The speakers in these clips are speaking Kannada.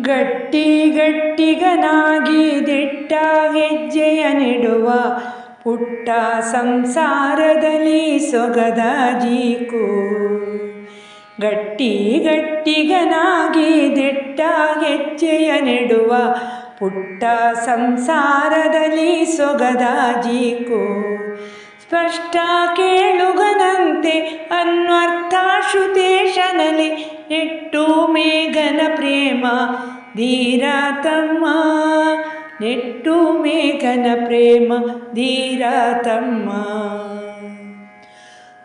ಗಟ್ಟಿ ಗಟ್ಟಿಗನಾಗಿ ದಿಟ್ಟ ಹೆಜ್ಜೆಯ ನೆಡುವ ಪುಟ್ಟ ಸಂಸಾರದಲ್ಲಿ ಸೊಗದ ಜೀಕು. ಗಟ್ಟಿ ಗಟ್ಟಿಗನಾಗಿ ದಿಟ್ಟ ಹೆಜ್ಜೆಯ ನೆಡುವ ಪುಟ್ಟ ಸಂಸಾರದಲ್ಲಿ ಸೊಗದ ಜೀಕು. ಸ್ಪಷ್ಟ ಕೇಳುಗನಂತೆ ಅನ್ವರ್ಥ ಶ್ರುತೇಶನಲ್ಲಿ ನೆಟ್ಟು ಮೇಘನ ಪ್ರೇಮ ಧೀರ ತಮ್ಮ ನೆಟ್ಟು ಮೇಘನ ಪ್ರೇಮ ಧೀರ ತಮ್ಮ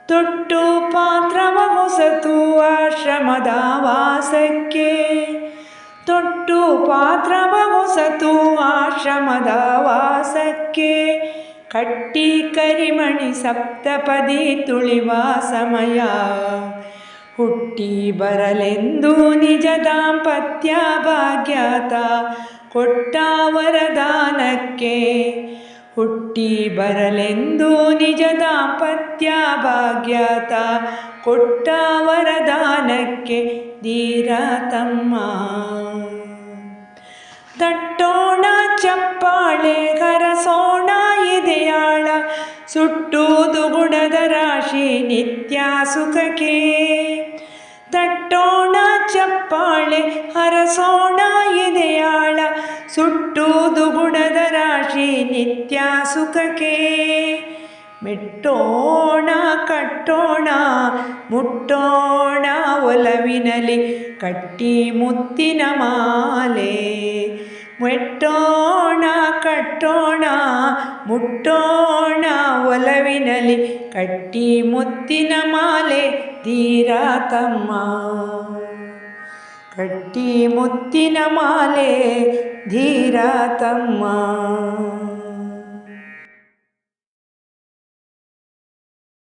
ತೊಟ್ಟು ಪಾತ್ರವ ಹೊಸತು ಆಶ್ರಮದ ವಾಸಕ್ಕೆ ತೊಟ್ಟು ಪಾತ್ರವ ಹೊಸತು ಆಶ್ರಮದ ವಾಸಕ್ಕೆ ಕಟ್ಟಿ ಕರಿಮಣಿ ಸಪ್ತಪದಿ ತುಳಿವ ಸಮಯ ಹುಟ್ಟಿ ಬರಲೆಂದು ನಿಜ ದಾಂಪತ್ಯ ಭಾಗ್ಯತ. ಕೊಟ್ಟ ವರದಾನಕ್ಕೆ ಹುಟ್ಟಿ ಬರಲೆಂದು ನಿಜ ದಾಂಪತ್ಯ ಭಾಗ್ಯತ. ಕೊಟ್ಟ ವರದಾನಕ್ಕೆ ಧೀರ ತಮ್ಮ. ತಟ್ಟೋಣ ಚಪ್ಪಾಳೆ ಕರಸೋಣ ಇದೆಯಾಳ ಸುಟ್ಟುವುದು ಗುಣದ ರಾಶಿ ನಿತ್ಯ ಸುಖಕ್ಕೆ. ತಟ್ಟೋಣ ಚಪ್ಪಾಳೆ, ಹರಸೋಣ ಎದೆಯಾಳ ಸುಟ್ಟುವುದು ಗುಣದ ರಾಶಿ ನಿತ್ಯ ಸುಖಕ್ಕೆ. ಮೆಟ್ಟೋಣ, ಕಟ್ಟೋಣ, ಮುಟ್ಟೋಣ ಒಲವಿನಲಿ ಕಟ್ಟಿ ಮುತ್ತಿನ ಮಾಲೆ. ಮೆಟ್ಟೋಣ ಕಟ್ಟೋಣ ಮುಟ್ಟೋಣ ಒಲವಿನಲಿ ಕಟ್ಟಿ ಮುತ್ತಿನ ಮಾಲೆ ದೀರಾ ತಮ್ಮ. ಕಟ್ಟಿ ಮುತ್ತಿನ ಮಾಲೆ ಧೀರ ತಮ್ಮ.